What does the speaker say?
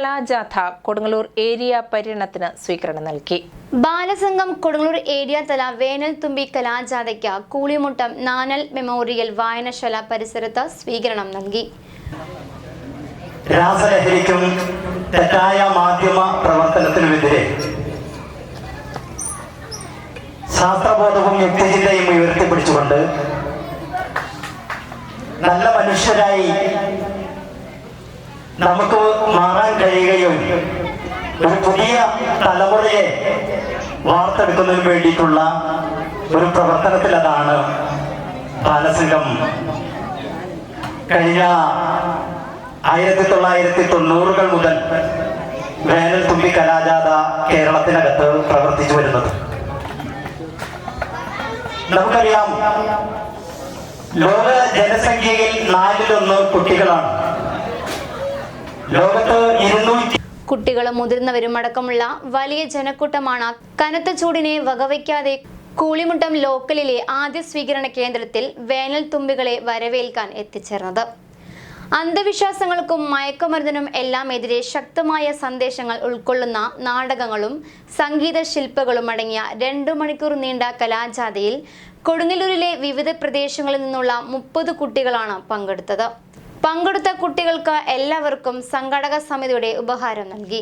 കലാജാഥ Kodungallur area പര്യടനത്തിന് സ്വീകരണം നൽകി. ബാലസംഘം കൊടുങ്ങല്ലൂർ ഏരിയ തല വേനൽ തുമ്പി കലാജാഥയ്ക്ക് കൂളിമുട്ടം നാനൽ മെമ്മോറിയൽ വായനശാല പരിസരത്ത് സ്വീകരണം നൽകി. രാസലഹരിക്കും തെറ്റായ മാധ്യമ പ്രവർത്തനത്തിനുമെതിരെ ശാസ്ത്രബോധവും യുക്തിചിന്തയും ഉയർത്തിപ്പിടിച്ചുകൊണ്ട് നല്ല മനുഷ്യരായി നമുക്ക് മാറാൻ കഴിയുകയും ഒരു പുതിയ തലമുറയെ വാർത്തെടുക്കുന്നതിന് വേണ്ടിയിട്ടുള്ള ഒരു പ്രവർത്തനത്തിൽ അതാണ് ബാലസംഘം. കഴിഞ്ഞ ആയിരത്തി തൊള്ളായിരത്തി തൊണ്ണൂറുകൾ മുതൽ വേനൽ തുമ്പി കലാജാഥ കേരളത്തിനകത്ത് പ്രവർത്തിച്ചു വരുന്നത്. നമുക്കറിയാം ലോക ജനസംഖ്യയിൽ നാലിലൊന്ന് കുട്ടികളാണ്. കുട്ടികളും മുതിർന്നവരും അടക്കമുള്ള വലിയ ജനക്കൂട്ടമാണ് കനത്ത ചൂടിനെ വകവയ്ക്കാതെ കൂളിമുട്ടം ലോക്കലിലെ ആദ്യ സ്വീകരണ കേന്ദ്രത്തിൽ വേനൽ തുമ്പികളെ വരവേൽക്കാൻ എത്തിച്ചേർന്നത്. അന്ധവിശ്വാസങ്ങൾക്കും മയക്കുമരുന്നിനും എല്ലാം എതിരെ ശക്തമായ സന്ദേശങ്ങൾ ഉൾക്കൊള്ളുന്ന നാടകങ്ങളും സംഗീത ശില്പങ്ങളും അടങ്ങിയ രണ്ടു മണിക്കൂർ നീണ്ട കലാജാഥയിൽ കൊടുങ്ങല്ലൂരിലെ വിവിധ പ്രദേശങ്ങളിൽ നിന്നുള്ള മുപ്പത് കുട്ടികളാണ് പങ്കെടുത്തത്. പങ്കെടുത്ത കുട്ടികൾക്ക് എല്ലാവർക്കും സംഘടക സമിതിയുടെ ഉപഹാരം നൽകി.